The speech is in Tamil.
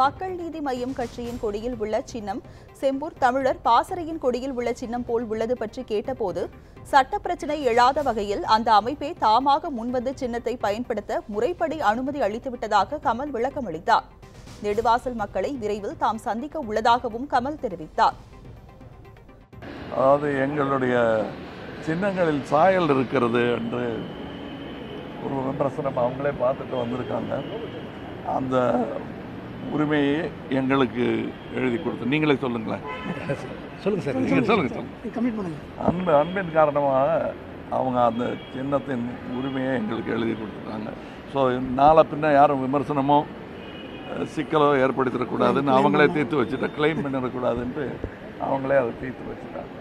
மக்கள் நீதி மய்யம் கட்சியின் கொடியில் உள்ள சின்னம். செம்பூர் தமிழர் பாசறையின் கொடியில் உள்ள சின்னம் போல் உள்ளது பற்றி கேட்டபோது சட்ட பிரச்சினை எழாத வகையில் அந்த அமைப்பே தாமாக முன்வந்து சின்னத்தை பயன்படுத்த முறைப்படி அனுமதி அளித்துவிட்டதாக கமல் விளக்கமளித்தார். நெடுவாசல் மக்களை விரைவில் தாம் சந்திக்க உள்ளதாகவும் கமல் தெரிவித்தார். அதாவது எங்களுடைய சின்னங்களில் சாயல் இருக்கிறது என்று ஒரு விமர்சனம் அவங்களே பார்த்துட்டு வந்திருக்காங்க. அந்த உரிமையை எங்களுக்கு எழுதி கொடுத்து நீங்களே சொல்லுங்களேன். சொல்லுங்க சார். நீங்கள் சொல்லுங்க சொல்லுங்க. கம்ப்ளீட் பண்ணுங்க. அன்பு அன்பின் காரணமாக அவங்க அந்த சின்னத்தின் உரிமையை எங்களுக்கு எழுதி கொடுத்துருக்காங்க ஸோ நாளை பின்ன யாரும் விமர்சனமோ சிக்கலோ ஏற்படுத்திடக்கூடாதுன்னு அவங்களே தீர்த்து வச்சுட்டு கிளைம் பண்ணிடக்கூடாதுன்ட்டு அவங்களே அதை தீர்த்து வச்சுட்டாங்க.